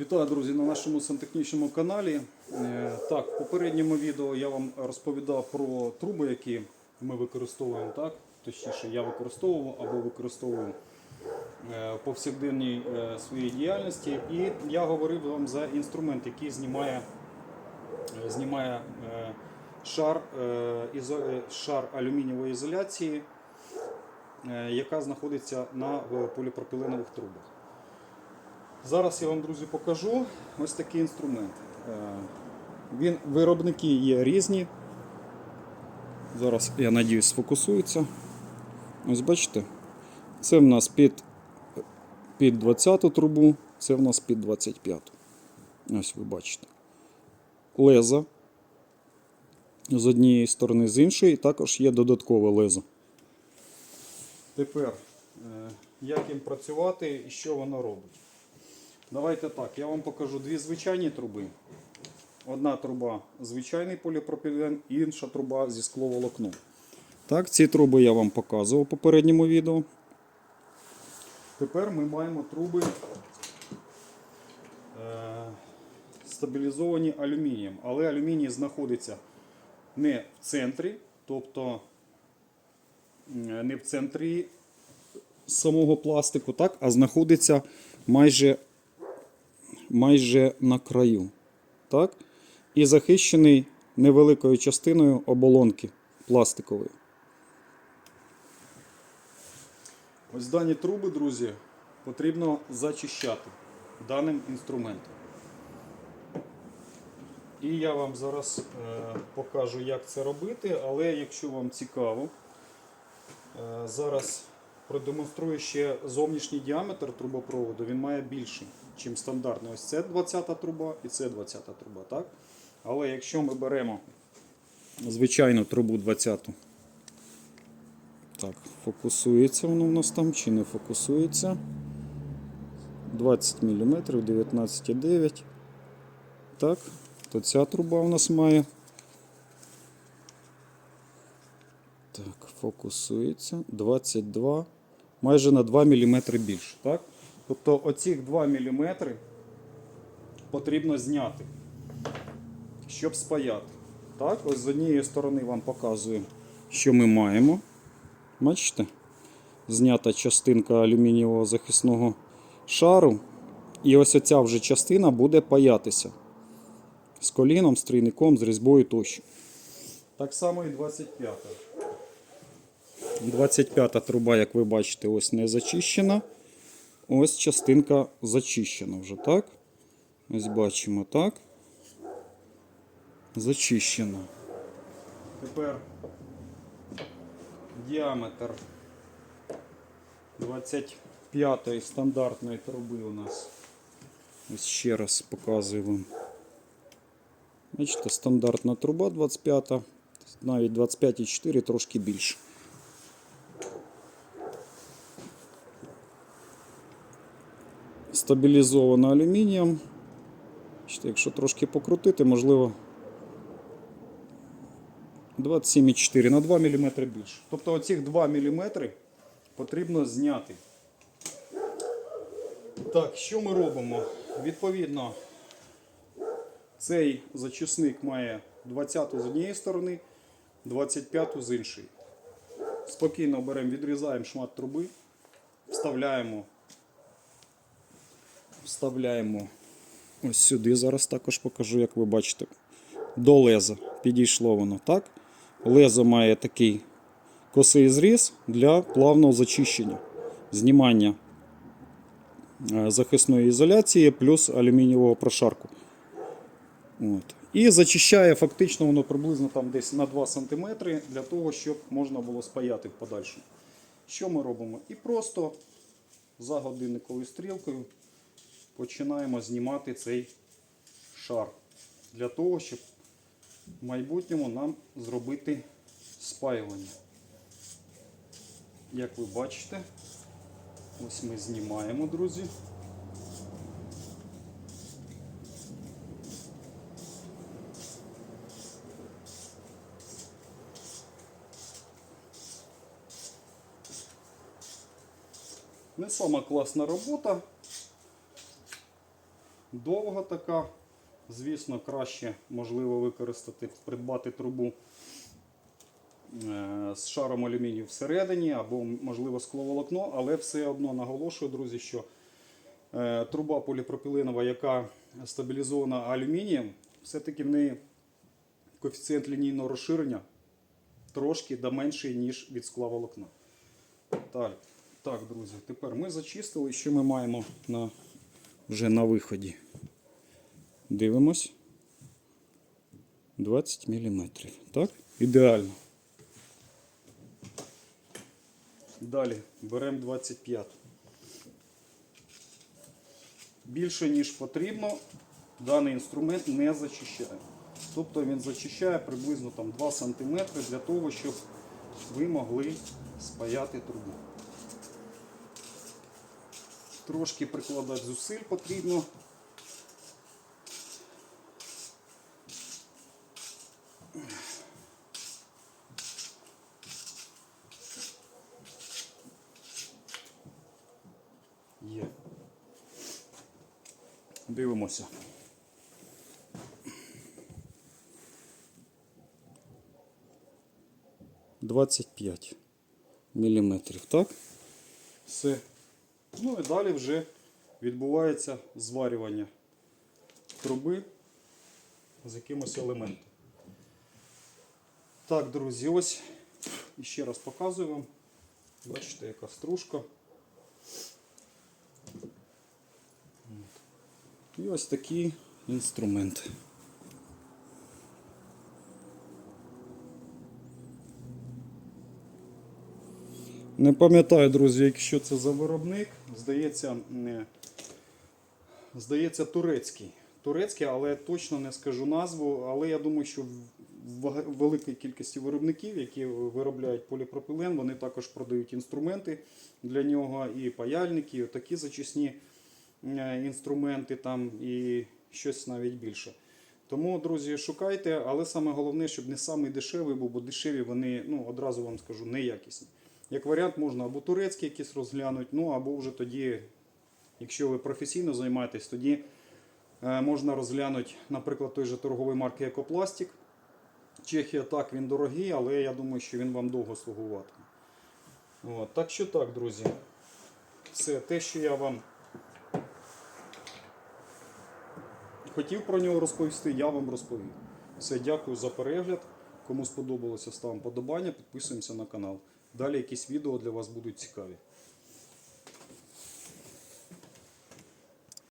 Вітаю, друзі, на нашому сантехнічному каналі. Е, Так, в попередньому відео я вам розповідав про труби, які ми використовуємо, так? Точніше, я використовував або використовую е, в повсякденній е, своїй діяльності. І я говорив вам за інструмент, який знімає, знімає шар, шар алюмінієвої ізоляції, яка знаходиться на поліпропіленових трубах. Зараз я вам, друзі, покажу ось такий інструмент. Е, Він, виробники є різні. Зараз, я надіюсь, сфокусується. Ось бачите, це в нас під, під 20 трубу, це в нас під 25. Ось ви бачите. Леза з однієї сторони, з іншої, також є додаткове лезо. Тепер, е, як їм працювати і що воно робить. Давайте так, я вам покажу дві звичайні труби. Одна труба звичайний поліпропілен, інша труба зі скловолокном. Так, ці труби я вам показував в попередньому відео. Тепер ми маємо труби е, стабілізовані алюмінієм. Але алюміній знаходиться не в центрі, тобто не в центрі самого пластику, так, а знаходиться майже майже на краю. Так? І захищений невеликою частиною оболонки пластикової. Ось дані труби, друзі, потрібно зачищати даним інструментом. І я вам зараз е, покажу, як це робити, але якщо вам цікаво, е, зараз продемонструю ще зовнішній діаметр трубопроводу. Він має більший, ніж стандартний. Ось це 20-та труба і це 20-та труба. Так? Але якщо ми беремо звичайну трубу 20-ту, так, фокусується воно у нас там чи не фокусується. 20 мм, 19,9. Так, то ця труба у нас має. Так, фокусується. 22, майже на 2 мм більше. Так? Тобто оцих 2 мм потрібно зняти, щоб спаяти. Так, ось з однієї сторони вам показую, що ми маємо. Бачите? Знята частинка алюмінієвого захисного шару. І ось оця вже частина буде паятися з коліном, з трійником, з різьбою тощо. Так само і 25. 25 труба, як ви бачите, ось не зачищена. Ось частинка зачищена вже, так? Ось бачимо, так? Зачищена. Тепер діаметр 25 стандартної труби у нас. Ось ще раз показую вам. Бачите, стандартна труба 25, навіть 25,4 трошки більше. Стабілізована алюмінієм. Якщо трошки покрутити, можливо 27,4 на 2 мм більше. Тобто оцих 2 мм потрібно зняти. Так, що ми робимо? Відповідно, цей зачисник має 20 з однієї сторони, 25 з іншої. Спокійно беремо, відрізаємо шмат труби, вставляємо, вставляємо ось сюди. Зараз також покажу, як ви бачите. До леза підійшло воно так. Лезо має такий косий зріз для плавного зачищення, знімання е, захисної ізоляції плюс алюмінієвого прошарку. От. І зачищає фактично воно приблизно там десь на 2 см для того, щоб можна було спаяти в подальшому. Що ми робимо? І просто за годинниковою стрілкою починаємо знімати цей шар для того, щоб в майбутньому нам зробити спаювання. Як ви бачите, ось ми знімаємо, друзі. Не сама класна робота. Довга така. Звісно, краще можливо використати, придбати трубу е, з шаром алюмінію всередині або, можливо, скловолокно, але все одно наголошую, друзі, що е, труба поліпропіленова, яка стабілізована алюмінієм, все-таки в неї коефіцієнт лінійного розширення трошки да менший, ніж від скловолокна. Так, так, друзі, тепер ми зачистили, що ми маємо на, вже на виході. Дивимось. 20 мм. Так? Ідеально. Далі беремо 25. Більше, ніж потрібно, даний інструмент не зачищає. Тобто він зачищає приблизно там, 2 см для того, щоб ви могли спаяти трубу. Трошки прикладати зусиль потрібно. Є. Дивимося. Двадцять п'ять міліметрів, так? Все. Ну і далі вже відбувається зварювання труби з якимось елементом. Так, друзі, ось ще раз показую вам. Бачите, яка стружка. І ось такий інструмент. Не пам'ятаю, друзі, якщо це за виробник. Здається, не, здається, турецький. Турецький, але точно не скажу назву. Але я думаю, що в великій кількості виробників, які виробляють поліпропілен, вони також продають інструменти для нього, і паяльники, і такі зачисні е, інструменти там і щось навіть більше. Тому, друзі, шукайте, але саме головне, щоб не самий дешевий був, бо дешеві вони, ну, одразу вам скажу, неякісні. Як варіант, можна або турецький якийсь розглянути, ну або вже тоді, якщо ви професійно займаєтесь, тоді е, можна розглянути, наприклад, той же торговий марки Екопластик. Чехія так, він дорогий, але я думаю, що він вам довго слугуватиме. От, так що так, друзі. Все, те, що я вам хотів про нього розповісти, я вам розповів. Все, дякую за перегляд. Кому сподобалося, ставимо подобання, підписуємося на канал. Далі якісь відео для вас будуть цікаві.